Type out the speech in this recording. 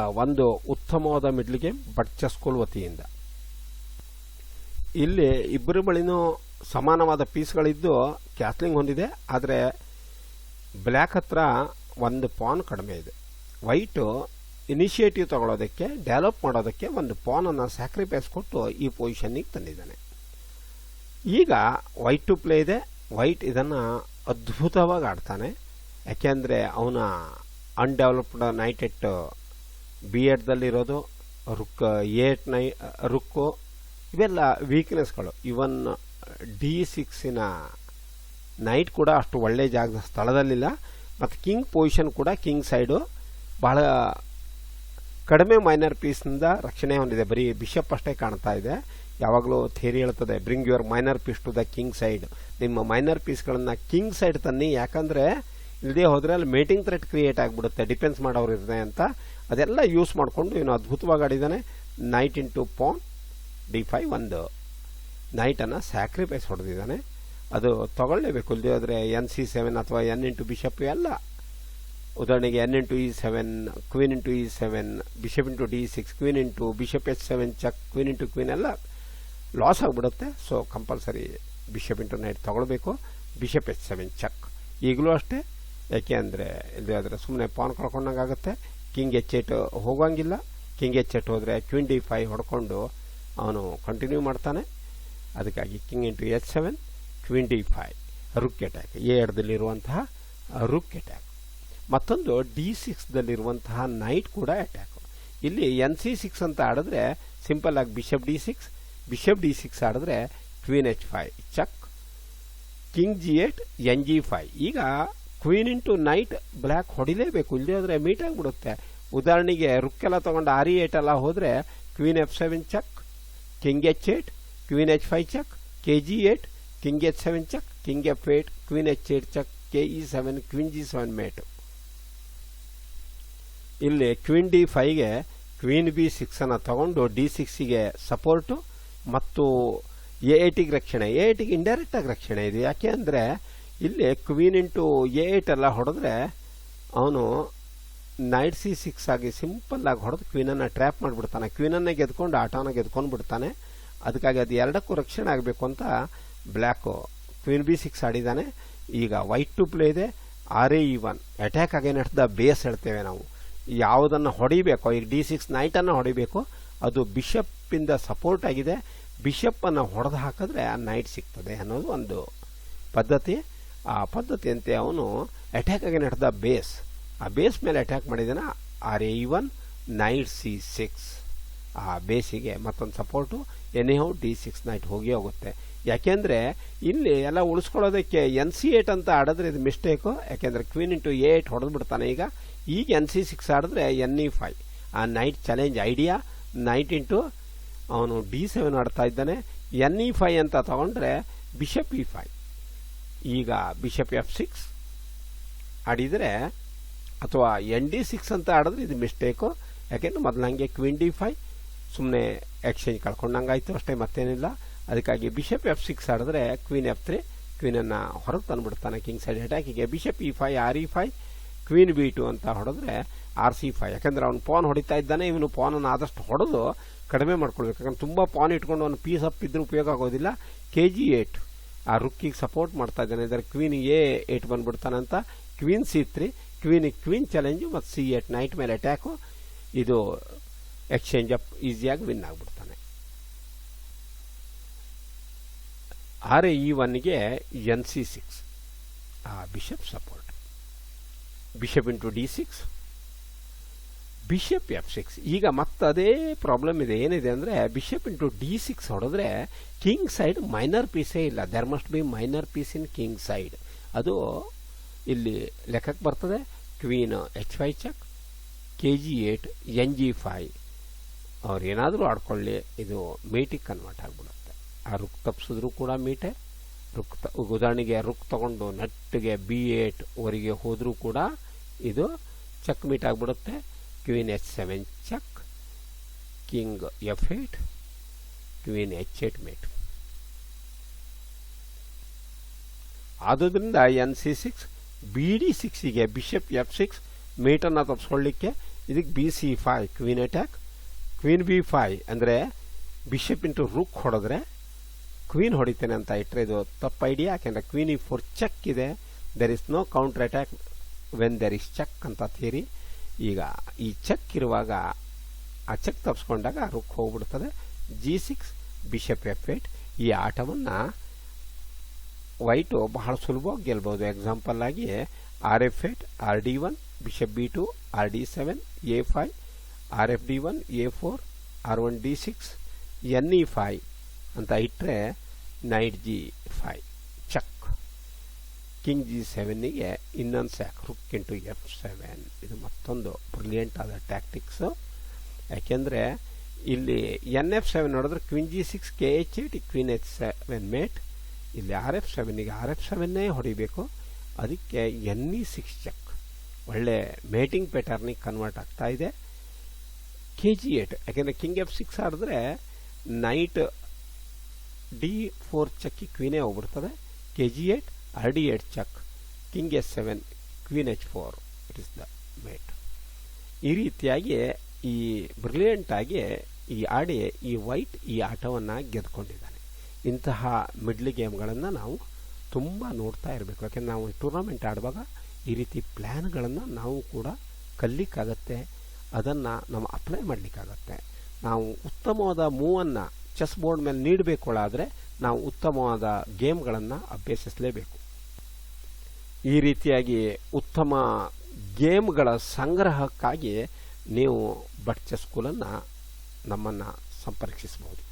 ಒಂದು ಉತ್ತಮವಾದ middle game but chess school ವತಿಯಿಂದ. ಇಲ್ಲಿ ಇಬ್ಬರು ಬಳಿನೂ ಸಮಾನವಾದ ಪೀಸ್ಗಳಿದ್ದು ಕ್ಯಾಸ್ಲಿಂಗ್ ಹೊಂದಿದೆ, ಆದರೆ ಬ್ಲ್ಯಾಕ್ ಹತ್ರ ಒಂದು ಪಾನ್ ಕಡಿಮೆ ಇದೆ. ವೈಟು ಇನಿಷಿಯೇಟಿವ್ ತಗೊಳ್ಳೋದಕ್ಕೆ ಡೆವಲಪ್ ಮಾಡೋದಕ್ಕೆ ಒಂದು ಪಾನನ್ನು ಸ್ಯಾಕ್ರಿಫೈಸ್ ಕೊಟ್ಟು ಈ ಪೊಸಿಷನ್ನಿಗೆ ತಂದಿದ್ದಾನೆ. ಈಗ ವೈಟ್ ಟು ಪ್ಲೇ ಇದೆ, ವೈಟ್ ಇದನ್ನು ಅದ್ಭುತವಾಗಿ ಆಡ್ತಾನೆ. ಯಾಕೆಂದರೆ ಅವನ ಅನ್ಡೆವಲಪ್ಡ್ ನೈಟ್ ಬಿ ಎಡ್ದಲ್ಲಿರೋದು ರುಕ್ ಏಟ್ ನೈ, ರುಕ್ಕು, ಇವೆಲ್ಲ ವೀಕ್ನೆಸ್ಗಳು ಇವನ್ ಡಿ ಸಿಕ್ಸಿನ ನೈಟ್ ಕೂಡ ಅಷ್ಟು ಒಳ್ಳೆ ಜಾಗದ ಸ್ಥಳದಲ್ಲಿಲ್ಲ. ಮತ್ತು ಕಿಂಗ್ ಪೊಸಿಷನ್ ಕೂಡ ಕಿಂಗ್ ಸೈಡು ಬಹಳ ಕಡಿಮೆ ಮೈನರ್ ಪೀಸ್ನಿಂದ ರಕ್ಷಣೆ ಹೊಂದಿದೆ. ಬರೀ ಬಿಷಪ್ ಅಷ್ಟೇ ಕಾಣ್ತಾ ಇದೆ. ಯಾವಾಗಲೂ ಥೇರಿ ಹೇಳ್ತದೆ bring your minor piece to the king side ನಿಮ್ಮ ಮೈನರ್ ಪೀಸ್ಗಳನ್ನು ಕಿಂಗ್ ಸೈಡ್ ತನ್ನಿ. ಯಾಕಂದರೆ ಇಲ್ಲದೆ ಹೋದರೆ ಅಲ್ಲಿ ಮೇಟಿಂಗ್ ಥ್ರೆಟ್ ಕ್ರಿಯೇಟ್ ಆಗಿಬಿಡುತ್ತೆ ಡಿಫೆನ್ಸ್ ಮಾಡೋರು ಇರುತ್ತೆ ಅಂತ. ಅದೆಲ್ಲ ಯೂಸ್ ಮಾಡಿಕೊಂಡು ಇವನು ಅದ್ಭುತವಾಗಿ ಆಡಿದ್ದಾನೆ knight into pawn, D five, ಒಂದು. ನೈಟನ್ನು ಸ್ಯಾಕ್ರಿಫೈಸ್ ಹೊಡೆದಿದ್ದಾನೆ. ಅದು ತಗೊಳ್ಳೇಬೇಕು ಇಲ್ಲದೆ ಹೋದರೆ ಎನ್ ಸಿ ಸೆವೆನ್ ಅಥವಾ ಎನ್ ಇಂಟು ಬಿಷಪ್ ಎಲ್ಲ. ಉದಾಹರಣೆಗೆ N into E seven, queen into E seven, bishop into D six, queen into bishop H seven, check, queen into queen ಎಲ್ಲ ಲಾಸ್ ಆಗಿಬಿಡುತ್ತೆ. So compulsory bishop into knight ತಗೊಳ್ಬೇಕು, bishop H seven, check. ಈಗಲೂ ಅಷ್ಟೇ. ಯಾಕೆ ಅಂದರೆ ಇದು ಆದರೆ ಸುಮ್ಮನೆ ಪಾನ್ ಕಳ್ಕೊಂಡಂಗಾಗುತ್ತೆ. ಕಿಂಗ್ ಎಚ್ ಹೋಗೋಂಗಿಲ್ಲ ಕಿಂಗ್ ಎಚ್ ಏಟ್ ಹೋದರೆ ಕ್ವೀನ್ ಫೈವ್ ಹೊಡ್ಕೊಂಡು ಅವನು ಕಂಟಿನ್ಯೂ ಮಾಡ್ತಾನೆ. ಅದಕ್ಕಾಗಿ king into H seven queen D five rook attack A ಎಡದಲ್ಲಿರುವಂತಹ rook attack ಮತ್ತೊಂದು ಡಿ ಸಿಕ್ಸ್ದಲ್ಲಿರುವಂತಹ ನೈಟ್ ಕೂಡ ಅಟ್ಯಾಕ್ ಇಲ್ಲಿ ಎನ್ ಸಿ ಸಿಕ್ಸ್ ಅಂತ ಆಡಿದ್ರೆ ಸಿಂಪಲ್ ಆಗಿ bishop D six bishop D six ಆಡಿದ್ರೆ queen H five check king G eight N G five ಈಗ queen into knight black ಹೊಡಿಲೇಬೇಕು. ಇಲ್ಲದೆ ಆದರೆ ಮೀಟ್ ಆಗಿಬಿಡುತ್ತೆ. ಉದಾಹರಣೆಗೆ ರುಕ್ಕೆಲ್ಲ ತೊಗೊಂಡು ಆರಿ ಏಟ್ ಎಲ್ಲ ಹೋದರೆ queen F seven check king H eight queen H five check K G eight king H seven check king F eight queen H eight check K E seven queen G seven mate ಇಲ್ಲಿ queen D ಫೈವ್ಗೆ queen B ಸಿಕ್ಸನ್ನು ತಗೊಂಡು D ಸಿಕ್ಸಿಗೆ support ಮತ್ತು A ಏಟಿಗೆ ರಕ್ಷಣೆ. A ಏಟಿಗೆ ಇಂಡೈರೆಕ್ಟಾಗಿ ರಕ್ಷಣೆ ಇದೆ. ಯಾಕೆ ಅಂದರೆ ಇಲ್ಲಿ ಕ್ವೀನ್ ಇಂಟು ಎ ಏಟ್ ಎಲ್ಲ ಹೊಡೆದ್ರೆ ಅವನು ನೈಟ್ ಸಿ ಸಿಕ್ಸ್ ಆಗಿ ಸಿಂಪಲ್ ಆಗಿ ಹೊಡೆದು ಕ್ವೀನನ್ನು ಟ್ರ್ಯಾಪ್ ಮಾಡಿಬಿಡ್ತಾನೆ. ಕ್ವೀನನ್ನು ಗೆದ್ಕೊಂಡು ಆಟೋನ ಗೆದ್ಕೊಂಡು ಬಿಡ್ತಾನೆ. ಅದಕ್ಕಾಗಿ ಅದು ಎರಡಕ್ಕೂ ರಕ್ಷಣೆ ಆಗಬೇಕು ಅಂತ ಬ್ಲ್ಯಾಕು ಕ್ವೀನ್ ಬಿ ಸಿಕ್ಸ್ ಆಡಿದ್ದಾನೆ. ಈಗ ವೈಟ್ ಟು ಪ್ಲೇ ಇದೆ. R A E one attack ಆಗಿ ದ ಬೇಸ್ ಹೇಳ್ತೇವೆ ನಾವು. ಯಾವುದನ್ನು ಹೊಡಿಬೇಕು ಈಗ ಡಿ ಸಿಕ್ಸ್ ನೈಟನ್ನು ಹೊಡಿಬೇಕು. ಅದು ಬಿಷಪ್ಪಿಂದ ಸಪೋರ್ಟ್ ಆಗಿದೆ. ಬಿಷಪ್ಪನ್ನು ಹೊಡೆದು ಹಾಕಿದ್ರೆ ಆ ನೈಟ್ ಸಿಗ್ತದೆ ಅನ್ನೋದು ಒಂದು ಪದ್ಧತಿ. ಆ ಪದ್ಧತಿಯಂತೆ ಅವನು ಅಟ್ಯಾಕ್ ಆಗಿ ನಡೆದ ಬೇಸ್. ಆ ಬೇಸ್ ಮೇಲೆ ಅಟ್ಯಾಕ್ ಮಾಡಿದ್ದಾನೆ R A one knight C six ಆ ಬೇಸಿಗೆ ಮತ್ತೊಂದು ಸಪೋರ್ಟು ಎನ್ ಹೌ ಡಿ ಸಿಕ್ಸ್ ನೈಟ್ ಹೋಗಿ ಹೋಗುತ್ತೆ. ಯಾಕೆಂದರೆ ಇಲ್ಲಿ ಎಲ್ಲ ಉಳಿಸ್ಕೊಳ್ಳೋದಕ್ಕೆ ಎನ್ ಸಿ ಏಟ್ ಅಂತ ಆಡಿದ್ರೆ ಇದು ಮಿಸ್ಟೇಕು ಯಾಕೆಂದರೆ ಕ್ವೀನ್ ಇಂಟು ಏಟ್ ಹೊಡೆದು ಬಿಡ್ತಾನೆ ಈಗ. ಈಗ ಎನ್ ಸಿ ಸಿಕ್ಸ್ ಆಡಿದ್ರೆ ಎನ್ ಇ ಫೈವ್ ಆ knight challenge idea knight into ಅವನು ಡಿ ಸೆವೆನ್ ಆಡ್ತಾ ಇದ್ದಾನೆ. ಎನ್ ಇ ಫೈವ್ ಅಂತ ತಗೊಂಡ್ರೆ ಬಿಷಪ್ ಇ ಫೈವ್ ಈಗ ಬಿಷಪ್ ಎಫ್ ಸಿಕ್ಸ್ ಆಡಿದರೆ ಅಥವಾ ಎನ್ ಡಿ ಸಿಕ್ಸ್ ಅಂತ ಆಡಿದ್ರೆ ಇದು ಮಿಸ್ಟೇಕು ಯಾಕೆಂದ್ರೆ ಮೊದಲು ಕ್ವೀನ್ ಡಿ ಫೈ ಸುಮ್ಮನೆ ಎಕ್ಸ್ಚೇಂಜ್ ಕಳ್ಕೊಂಡಂಗಾಯ್ತು ಅಷ್ಟೇ, ಮತ್ತೇನಿಲ್ಲ. ಅದಕ್ಕಾಗಿ ಬಿಷಪ್ ಎಫ್ ಸಿಕ್ಸ್ ಆಡಿದ್ರೆ ಕ್ವೀನ್ ಎಫ್ ತ್ರೀ ಕ್ವೀನನ್ನು ಹೊರಗೆ ತಂದುಬಿಡ್ತಾನೆ king side ಅಟ್ಯಾಕಿಗೆ bishop E five R E five queen B two ಅಂತ ಹೊಡೆದ್ರೆ ಆರ್ ಸಿ ಫೈ ಯಾಕಂದ್ರೆ ಅವ್ನು ಪಾನ್ ಹೊಡಿತಾ ಇದ್ದಾನೆ, ಇವನು ಪಾನನ್ನು ಆದಷ್ಟು ಹೊಡೆದು ಕಡಿಮೆ ಮಾಡ್ಕೊಳ್ಬೇಕು. ಯಾಕಂದ್ರೆ ತುಂಬ ಪಾನ್ ಇಟ್ಕೊಂಡು ಅವನು ಪೀಸ್ ಅಪ್ ಇದ್ರೂ ಉಪಯೋಗ ಆಗೋದಿಲ್ಲ. ಕೆ ಜಿ ಏಟ್ ಆ ರುಕ್ಕಿಗೆ ಸಪೋರ್ಟ್ ಮಾಡ್ತಾ ಇದ್ದಾನೆ. ಇದರ ಕ್ವೀನ್ ಎ ಏಟ್ ಬಂದ್ಬಿಡ್ತಾನೆ ಅಂತ. Queen C three queen queen challenge ಮತ್ತು ಸಿ ಏಟ್ ನೈಟ್ ಮೇಲೆ ಅಟ್ಯಾಕು ಇದು ಎಕ್ಸ್ಚೇಂಜ್ ಅಪ್ ಈಸಿಯಾಗಿ ವಿನ್ ಆಗಿಬಿಡ್ತಾನೆ. ಆರ್ ಇ ಒನ್ಗೆ ಎನ್ ಸಿ ಸಿಕ್ಸ್ ಆ bishop support bishop into D six bishop F six ಈಗ ಮತ್ತದೇ ಪ್ರಾಬ್ಲಮ್ ಇದೆ, ಏನಿದೆ ಅಂದರೆ ಬಿಷಪ್ ಇಂಟು ಡಿ ಸಿಕ್ಸ್ ಹೊಡೆದ್ರೆ ಕಿಂಗ್ ಸೈಡ್ ಮೈನರ್ ಪೀಸೇ ಇಲ್ಲ. There must be minor piece in king side ಅದು ಇಲ್ಲಿ ಲೆಕ್ಕಕ್ಕೆ ಬರ್ತದೆ. Queen H five check K G eight N G five ಅವ್ರು ಏನಾದರೂ ಆಡ್ಕೊಳ್ಳಿ, ಇದು ಮೀಟಿಗೆ ಕನ್ವರ್ಟ್ ಆಗಿಬಿಡುತ್ತೆ. ಆ ರುಕ್ ತಪ್ಪಿಸಿದ್ರು ಕೂಡ ಮೀಟೆ ರುಕ್ ತ, ಉದಾಹರಣೆಗೆ ರುಕ್ ತಗೊಂಡು ನೆಟ್ಟಿಗೆ ಬಿ ಏಟ್ ವರೆಗೆ ಹೋದರೂ ಕೂಡ ಇದು ಚೆಕ್ ಮೀಟ್ ಆಗಿಬಿಡುತ್ತೆ. Check king F eight queen H eight mate ಆದುದರಿಂದ N C six B D ಸಿಕ್ಸಿಗೆ bishop F six ಮೀಟನ್ನು ತಪ್ಪಿಸ್ಕೊಳ್ಳಿಕ್ಕೆ ಇದಕ್ಕೆ B C five queen attack queen B five ಅಂದರೆ ಬಿಷಪ್ ಇಂಟು ರುಕ್ ಹೊಡೆದ್ರೆ ಕ್ವೀನ್ ಹೊಡಿತೇನೆ ಅಂತ ಇಟ್ಟರೆ ಇದು ತಪ್ಪು ಐಡಿಯಾ ಯಾಕೆಂದರೆ ಕ್ವೀನ್ ಇ ಫೋರ್ ಚೆಕ್ ಇದೆ there is no counter attack when there is check ಅಂತ ಥಿಯರಿ ಈಗ ಈ ಚೆಕ್ ಇರುವಾಗ ಆ ಚೆಕ್ ತಪ್ಪಿಸ್ಕೊಂಡಾಗ rook ಹೋಗ್ಬಿಡ್ತದೆ. G six, bishop F eight ಈ ಆಟವನ್ನು ವೈಟು ಬಹಳ ಸುಲಭವಾಗಿ ಗೆಲ್ಬೋದು. ಎಕ್ಸಾಂಪಲ್ ಆಗಿ R F eight R D one, bishop B two, R D seven, A five R F D one, A four, R one D six, N E five ಅಂತ ಇಟ್ಟರೆ knight G five king G ಸೆವೆನ್ನಿಗೆ ಇನ್ನೊಂದು sac rook into F seven ಇದು ಮತ್ತೊಂದು brilliant ಆದ tactics ಯಾಕೆಂದರೆ ಇಲ್ಲಿ N F seven ನೋಡಿದ್ರೆ queen G six K H eight queen H seven mate ಇಲ್ಲಿ ಆರ್ ಎಫ್ ಸೆವೆನ್ನಿಗೆ ಆರ್ ಎಫ್ ಸೆವೆನ್ನೇ ಹೊಡಿಬೇಕು. ಅದಕ್ಕೆ ಎನ್ ಇ ಸಿಕ್ಸ್ ಚೆಕ್ ಒಳ್ಳೆ ಮೇಟಿಂಗ್ ಪ್ಯಾಟರ್ನಿಗೆ ಕನ್ವರ್ಟ್ ಆಗ್ತಾ ಇದೆ. ಕೆ ಜಿ ಏಟ್ ಯಾಕೆಂದರೆ ಕಿಂಗ್ ಎಫ್ ಸಿಕ್ಸ್ ಆಡಿದ್ರೆ ನೈಟ್ ಡಿ ಫೋರ್ ಚೆಕ್ಕಿಗೆ ಕ್ವೀನೇ ಹೋಗ್ಬಿಡ್ತದೆ. K G eight R D eight check, king S seven, queen H four it is the mate. ಈ ರೀತಿಯಾಗಿ ಈ ಬ್ರಿಲಿಯಂಟ್ ಆಗಿ ಈ ಆಡಿ ಈ ವೈಟ್ ಈ ಆಟವನ್ನು ಗೆದ್ಕೊಂಡಿದ್ದಾನೆ. ಇಂತಹ ಮಿಡ್ಲ್ ಗೇಮ್ಗಳನ್ನು ನಾವು ತುಂಬ ನೋಡ್ತಾ ಇರಬೇಕು. ಯಾಕೆಂದರೆ ನಾವು ಟೂರ್ನಮೆಂಟ್ ಆಡುವಾಗ ಈ ರೀತಿ ಪ್ಲ್ಯಾನ್ಗಳನ್ನು ನಾವು ಕೂಡ ಕಲಿಕ್ಕಾಗತ್ತೆ ಅದನ್ನು ನಾವು ಅಪ್ಲೈ ಮಾಡಲಿಕ್ಕಾಗತ್ತೆ. ನಾವು ಉತ್ತಮವಾದ ಮೂವನ್ನು ಚೆಸ್ ಬೋರ್ಡ್ ಮೇಲೆ ನೀಡಬೇಕುಳಾದರೆ ನಾವು ಉತ್ತಮವಾದ ಗೇಮ್ಗಳನ್ನು ಅಭ್ಯಸಿಸಲೇಬೇಕು. ಈ ರೀತಿಯಾಗಿ ಉತ್ತಮ ಗೇಮ್ಗಳ ಸಂಗ್ರಹಕ್ಕಾಗಿ ನೀವು ಬಟ್ ಚೆಸ್ ಸ್ಕೂಲನ್ನು ನಮ್ಮನ್ನು ಸಂಪರ್ಕಿಸಬಹುದು.